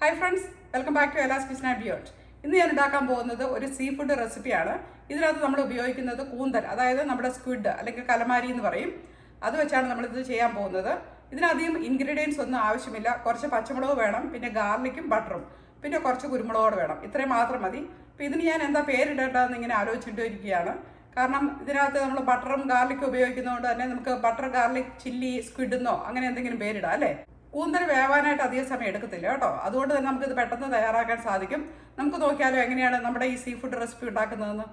Hi friends welcome back to alas kitchen and ബിയോട്ട് ഇന്ന് ഞാൻ ഉണ്ടാക്കാൻ പോകുന്നത് ഒരു സീ ഫുഡ് റെസിപ്പിയാണ് ഇതിനകത്ത് നമ്മൾ ഉപയോഗിക്കുന്നത് കൂന്തൽ അതായത് നമ്മുടെ സ്ക്വിഡ് അല്ലെങ്കിൽ കലമാരി എന്ന് പറയും. അത് വെച്ചാണ് നമ്മളിത് ചെയ്യാൻ പോകുന്നത്. ഇതിനധികം ഇൻഗ്രീഡിയൻസ് ഒന്നും ആവശ്യമില്ല. കുറച്ച് പച്ചമുളക് വേണം പിന്നെ ഗാർലിക്കും ബട്ടറും പിന്നെ കുറച്ച് കുരുമുളകോട് വേണം. ഇത്രയും മാത്രം മതി. അപ്പോൾ ഇതിന് ഞാൻ എന്താ പേരിടേണ്ടതെന്ന് ഇങ്ങനെ ആലോചിച്ചിട്ട് ഇരിക്കുകയാണ് കാരണം ഇതിനകത്ത് നമ്മൾ ബട്ടറും ഗാർലിക്കും ഉപയോഗിക്കുന്നതുകൊണ്ട് തന്നെ നമുക്ക് ബട്ടർ ഗാർലിക് ചില്ലി സ്ക്വിഡ് എന്നോ അങ്ങനെ എന്തെങ്കിലും പേരിടാം അല്ലേ? കൂന്തൽ വേവാനായിട്ട് അധികം സമയം എടുക്കത്തില്ല കേട്ടോ. അതുകൊണ്ട് തന്നെ നമുക്കിത് പെട്ടെന്ന് തയ്യാറാക്കാൻ സാധിക്കും. നമുക്ക് നോക്കിയാലോ എങ്ങനെയാണ് നമ്മുടെ ഈ സീ ഫുഡ് റെസിപ്പി ഉണ്ടാക്കുന്നതെന്ന്.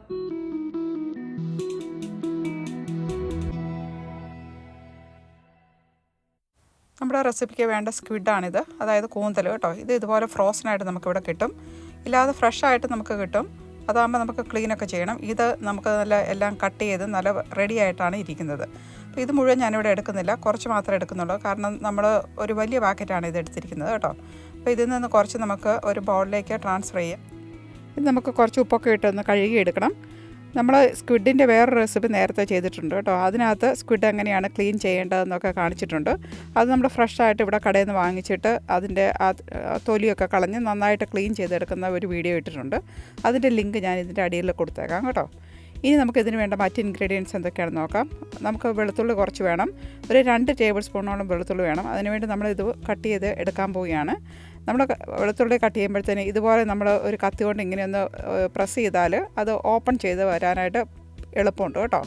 നമ്മുടെ റെസിപ്പിക്ക് വേണ്ട സ്ക്വിഡാണിത് അതായത് കൂന്തൽ കേട്ടോ. ഇത് ഇതുപോലെ ഫ്രോസൺ ആയിട്ട് നമുക്കിവിടെ കിട്ടും. ഇല്ലാതെ ഫ്രഷ് ആയിട്ട് നമുക്ക് കിട്ടും. അതാകുമ്പോൾ നമുക്ക് ക്ലീനൊക്കെ ചെയ്യണം. ഇത് നമുക്ക് നല്ല എല്ലാം കട്ട് ചെയ്ത് നല്ല റെഡി ആയിട്ടാണ് ഇരിക്കുന്നത്. ഇത് മുഴുവൻ ഞാനിവിടെ എടുക്കുന്നില്ല. കുറച്ച് മാത്രമേ എടുക്കുന്നുള്ളൂ. കാരണം നമ്മൾ ഒരു വലിയ പാക്കറ്റാണ് ഇത് എടുത്തിരിക്കുന്നത് കേട്ടോ. അപ്പോൾ ഇതിൽ നിന്ന് കുറച്ച് നമുക്ക് ഒരു ബൗളിലേക്ക് ട്രാൻസ്ഫർ ചെയ്യാം. ഇത് നമുക്ക് കുറച്ച് ഉപ്പൊക്കെ ഇട്ടൊന്ന് കഴുകിയെടുക്കണം. നമ്മൾ സ്ക്വിഡിന്റെ വേറെ റെസിപ്പി നേരത്തെ ചെയ്തിട്ടുണ്ട് കേട്ടോ. അതിനകത്ത് സ്ക്വിഡ് എങ്ങനെയാണ് ക്ലീൻ ചെയ്യേണ്ടതെന്നൊക്കെ കാണിച്ചിട്ടുണ്ട്. അത് നമ്മൾ ഫ്രഷ് ആയിട്ട് ഇവിടെ കടയിൽ നിന്ന് വാങ്ങിച്ചിട്ട് അതിന്റെ ആ തൊലിയൊക്കെ കളഞ്ഞ് നന്നായിട്ട് ക്ലീൻ ചെയ്തെടുക്കുന്ന ഒരു വീഡിയോ ഇട്ടിട്ടുണ്ട്. അതിന്റെ ലിങ്ക് ഞാൻ ഇതിന്റെ അടിയിൽ കൊടുത്തേക്കാം കേട്ടോ. ഇനി നമുക്ക് ഇതിന് വേണ്ട മറ്റ് ഇൻഗ്രീഡിയൻസ് എന്തൊക്കെയാണെന്ന് നോക്കാം. നമുക്ക് വെളുത്തുള്ളി കുറച്ച് വേണം. ഒരു രണ്ട് ടേബിൾ സ്പൂണോളം വെളുത്തുള്ളി വേണം. അതിനുവേണ്ടി ഇത് കട്ട് ചെയ്ത് എടുക്കാൻ പോവുകയാണ്. നമ്മൾ വെളുത്തുള്ളി കട്ട് ചെയ്യുമ്പോഴത്തേന് ഇതുപോലെ നമ്മൾ ഒരു കത്തി കൊണ്ട് ഇങ്ങനെ ഒന്ന് പ്രസ് ചെയ്താൽ അത് ഓപ്പൺ ചെയ്ത് വരാനായിട്ട് എളുപ്പമുണ്ട് കേട്ടോ.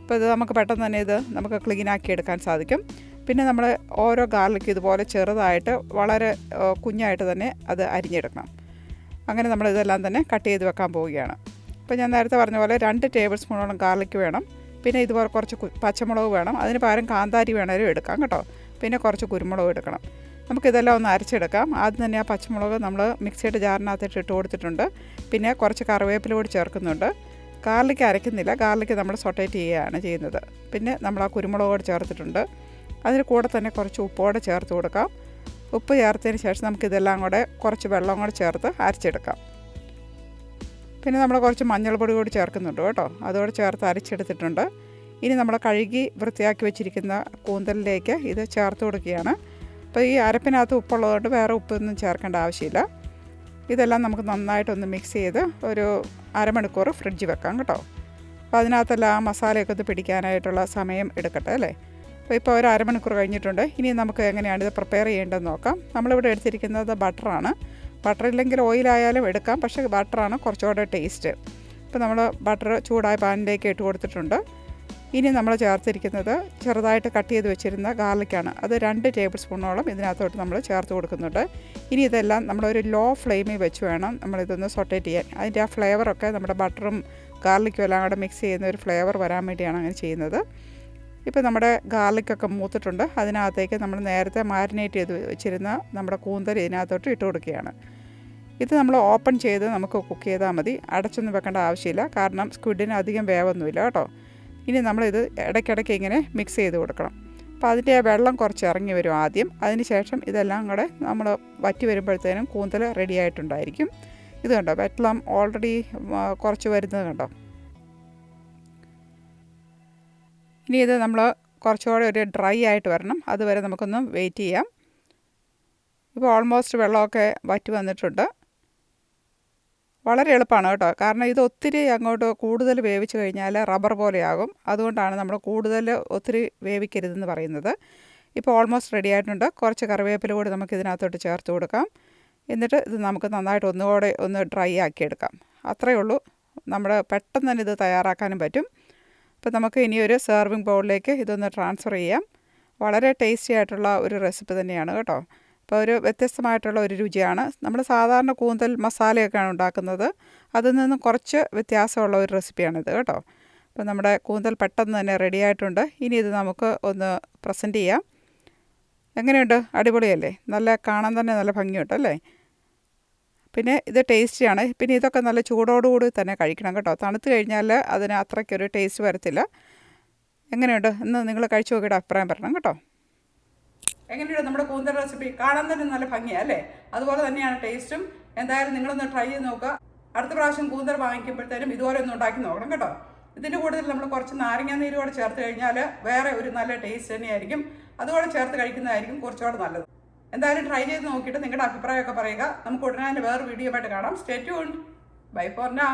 അപ്പോൾ ഇത് നമുക്ക് പെട്ടെന്ന് തന്നെ ഇത് നമുക്ക് ക്ലീൻ ആക്കി എടുക്കാൻ സാധിക്കും. പിന്നെ നമ്മൾ ഓരോ ഗാർലിക്ക് ഇതുപോലെ ചെറുതായിട്ട് വളരെ കുഞ്ഞായിട്ട് തന്നെ അത് അരിഞ്ഞെടുക്കണം. അങ്ങനെ നമ്മൾ ഇതെല്ലാം തന്നെ കട്ട് ചെയ്ത് വെക്കാൻ പോവുകയാണ്. അപ്പോൾ ഞാൻ നേരത്തെ പറഞ്ഞ പോലെ രണ്ട് ടേബിൾ സ്പൂണോളം ഗാർലിക് വേണം. പിന്നെ ഇതുപോലെ കുറച്ച് പച്ചമുളക് വേണം. അതിന് പകരം കാന്താരി വേണേലും എടുക്കാം കേട്ടോ. പിന്നെ കുറച്ച് കുരുമുളക് എടുക്കണം. നമുക്കിതെല്ലാം ഒന്ന് അരച്ചെടുക്കാം. ആദ്യം തന്നെ ആ പച്ചമുളക് നമ്മൾ മിക്സിയുടെ ജാറിനകത്തിട്ട് ഇട്ട് കൊടുത്തിട്ടുണ്ട്. പിന്നെ കുറച്ച് കറിവേപ്പില കൂടി ചേർക്കുന്നുണ്ട്. ഗാർലിക്ക് അരയ്ക്കുന്നില്ല. ഗാർലിക്ക് നമ്മൾ സൊട്ടേറ്റ് ചെയ്യുകയാണ് ചെയ്യുന്നത്. പിന്നെ നമ്മൾ ആ കുരുമുളക് ചേർത്തിട്ടുണ്ട്. അതിന് കൂടെ തന്നെ കുറച്ച് ഉപ്പോടെ ചേർത്ത് കൊടുക്കാം. ഉപ്പ് ചേർത്തതിന് ശേഷം നമുക്കിതെല്ലാം കൂടെ കുറച്ച് വെള്ളം കൂടെ ചേർത്ത് അരച്ചെടുക്കാം. പിന്നെ നമ്മൾ കുറച്ച് മഞ്ഞൾപ്പൊടി കൂടി ചേർക്കുന്നുണ്ട് കേട്ടോ. അതോടെ ചേർത്ത് അരച്ചെടുത്തിട്ടുണ്ട്. ഇനി നമ്മൾ കഴുകി വൃത്തിയാക്കി വെച്ചിരിക്കുന്ന കൂന്തലിലേക്ക് ഇത് ചേർത്ത് കൊടുക്കുകയാണ്. അപ്പോൾ ഈ അരപ്പിനകത്ത് ഉപ്പുള്ളതുകൊണ്ട് വേറെ ഉപ്പൊന്നും ചേർക്കേണ്ട ആവശ്യമില്ല. ഇതെല്ലാം നമുക്ക് നന്നായിട്ടൊന്ന് മിക്സ് ചെയ്ത് ഒരു അരമണിക്കൂർ ഫ്രിഡ്ജ് വെക്കാം കേട്ടോ. അപ്പോൾ അതിനകത്തെല്ലാം ആ മസാലയൊക്കെ ഒന്ന് പിടിക്കാനായിട്ടുള്ള സമയം എടുക്കട്ടെ അല്ലേ? അപ്പോൾ ഇപ്പോൾ ഒരു അരമണിക്കൂർ കഴിഞ്ഞിട്ടുണ്ട്. ഇനി നമുക്ക് എങ്ങനെയാണ് ഇത് പ്രിപ്പയർ ചെയ്യേണ്ടതെന്ന് നോക്കാം. നമ്മളിവിടെ എടുത്തിരിക്കുന്നത് ബട്ടറാണ്. ബട്ടർ ഇല്ലെങ്കിൽ ഓയിലായാലും എടുക്കാം. പക്ഷേ ബട്ടറാണ് കുറച്ചുകൂടെ ടേസ്റ്റ്. ഇപ്പോൾ നമ്മൾ ബട്ടർ ചൂടായ പാനിലേക്ക് ഇട്ട് കൊടുത്തിട്ടുണ്ട്. ഇനി നമ്മൾ ചേർത്തിരിക്കുന്നത് ചെറുതായിട്ട് കട്ട് ചെയ്ത് വെച്ചിരുന്ന ഗാർലിക്കാണ്. അത് രണ്ട് ടേബിൾ സ്പൂണോളം ഇതിനകത്തോട്ട് നമ്മൾ ചേർത്ത് കൊടുക്കുന്നുണ്ട്. ഇനി ഇതെല്ലാം നമ്മളൊരു ലോ ഫ്ലെയിമിൽ വെച്ച് വേണം നമ്മളിതൊന്ന് സൊട്ടേറ്റ് ചെയ്യാൻ. അതിന്റെ ആ ഫ്ലേവറൊക്കെ നമ്മുടെ ബട്ടറും ഗാർലിക്കും എല്ലാം കൂടെ മിക്സ് ചെയ്യുന്ന ഒരു ഫ്ലേവർ വരാൻ വേണ്ടിയാണ് അങ്ങനെ ചെയ്യുന്നത്. ഇപ്പോൾ നമ്മുടെ ഗാർലിക്കൊക്കെ മൂത്തിട്ടുണ്ട്. അതിനകത്തേക്ക് നമ്മൾ നേരത്തെ മാരിനേറ്റ് ചെയ്ത് വെച്ചിരുന്ന നമ്മുടെ കൂന്തൽ ഇതിനകത്തോട്ട് ഇട്ട് കൊടുക്കുകയാണ്. ഇത് നമ്മൾ ഓപ്പൺ ചെയ്ത് നമുക്ക് കുക്ക് ചെയ്താൽ മതി. അടച്ചൊന്നും വെക്കേണ്ട ആവശ്യമില്ല. കാരണം സ്ക്വിഡിന് അധികം വേവൊന്നുമില്ല കേട്ടോ. ഇനി നമ്മളിത് ഇടയ്ക്കിടയ്ക്ക് ഇങ്ങനെ മിക്സ് ചെയ്ത് കൊടുക്കണം. അപ്പോൾ അതിന്റെ വെള്ളം കുറച്ച് ഇറങ്ങി വരും ആദ്യം. അതിന് ശേഷം ഇതെല്ലാം കൂടെ നമ്മൾ വറ്റി വരുമ്പോഴത്തേനും കൂന്തൽ റെഡി ആയിട്ടുണ്ടായിരിക്കും. ഇത് കണ്ടോ? വെള്ളം ഓൾറെഡി കുറച്ച് വരുന്നത് കണ്ടോ? ഇനി ഇത് നമ്മൾ കുറച്ചുകൂടെ ഒരു ഡ്രൈ ആയിട്ട് വരണം. അതുവരെ നമുക്കൊന്ന് വെയിറ്റ് ചെയ്യാം. ഇപ്പോൾ ഓൾമോസ്റ്റ് വെള്ളമൊക്കെ വറ്റി വന്നിട്ടുണ്ട്. വളരെ എളുപ്പമാണ് കേട്ടോ. കാരണം ഇത് ഒത്തിരി അങ്ങോട്ട് കൂടുതൽ വേവിച്ച് കഴിഞ്ഞാൽ റബ്ബർ പോലെയാകും. അതുകൊണ്ടാണ് നമ്മൾ കൂടുതൽ ഒത്തിരി വേവിക്കരുതെന്ന് പറയുന്നത്. ഇപ്പോൾ ഓൾമോസ്റ്റ് റെഡി ആയിട്ടുണ്ട്. കുറച്ച് കറിവേപ്പില കൂടി നമുക്ക് ഇതിനകത്തോട്ട് ചേർത്ത് കൊടുക്കാം. എന്നിട്ട് ഇത് നമുക്ക് നന്നായിട്ട് ഒന്നുകൂടെ ഒന്ന് ഡ്രൈ ആക്കിയെടുക്കാം അത്രയേ ഉള്ളൂ. നമ്മുടെ പെട്ടെന്ന് തന്നെ ഇത് തയ്യാറാക്കാനും പറ്റും. അപ്പോൾ നമുക്ക് ഇനി ഒരു സെർവിങ് ബൗളിലേക്ക് ഇതൊന്ന് ട്രാൻസ്ഫർ ചെയ്യാം. വളരെ ടേസ്റ്റി ആയിട്ടുള്ള ഒരു റെസിപ്പി തന്നെയാണ് കേട്ടോ. അപ്പോൾ ഒരു വ്യത്യസ്തമായിട്ടുള്ള ഒരു രുചിയാണ്. നമ്മൾ സാധാരണ കൂന്തൽ മസാലയൊക്കെയാണ് ഉണ്ടാക്കുന്നത്. അതിൽ നിന്നും കുറച്ച് വ്യത്യാസമുള്ള ഒരു റെസിപ്പിയാണിത് കേട്ടോ. അപ്പോൾ നമ്മുടെ കൂന്തൽ പെട്ടെന്ന് തന്നെ റെഡി ആയിട്ടുണ്ട്. ഇനി ഇത് നമുക്ക് ഒന്ന് പ്രസന്റ് ചെയ്യാം. എങ്ങനെയുണ്ട്? അടിപൊളിയല്ലേ? നല്ല കാണാൻ തന്നെ നല്ല ഭംഗിയുണ്ട് അല്ലേ? പിന്നെ ഇത് ടേസ്റ്റിയാണ് പിന്നെ ഇതൊക്കെ നല്ല ചൂടോടുകൂടി തന്നെ കഴിക്കണം കേട്ടോ. തണുത്ത് കഴിഞ്ഞാൽ അതിന് അത്രയ്ക്കൊരു ടേസ്റ്റ് വരത്തില്ല. എങ്ങനെയുണ്ട്? ഇന്ന് നിങ്ങൾ കഴിച്ചു നോക്കിയിട്ട് അഭിപ്രായം പറയണം കേട്ടോ. എങ്ങനെയുണ്ട് നമ്മുടെ കൂന്തൽ റെസിപ്പി കാണാൻ തന്നെ നല്ല ഭംഗിയാണ് അല്ലേ? അതുപോലെ തന്നെയാണ് ടേസ്റ്റും എന്തായാലും നിങ്ങളൊന്ന് ട്രൈ ചെയ്ത് നോക്കുക. അടുത്ത പ്രാവശ്യം കൂന്തൽ വാങ്ങിക്കുമ്പോഴത്തേനും ഇതുപോലെ ഒന്ന് ഉണ്ടാക്കി നോക്കണം കേട്ടോ. ഇതിന്റെ കൂടുതൽ നമ്മൾ കുറച്ച് നാരങ്ങ നീര് ചേർത്ത് കഴിഞ്ഞാൽ വേറെ ഒരു നല്ല ടേസ്റ്റ് തന്നെയായിരിക്കും. അതുകൂടെ ചേർത്ത് കഴിക്കുന്നതായിരിക്കും കുറച്ചുകൂടെ നല്ലത്. എന്തായാലും ട്രൈ ചെയ്ത് നോക്കിയിട്ട് നിങ്ങളുടെ അഭിപ്രായമൊക്കെ പറയുക. നമുക്ക് ഉടനെ വേറെ വീഡിയോ ആയിട്ട് കാണാം. സ്റ്റേ ട്യൂൺ ബൈ ഫോർ നാ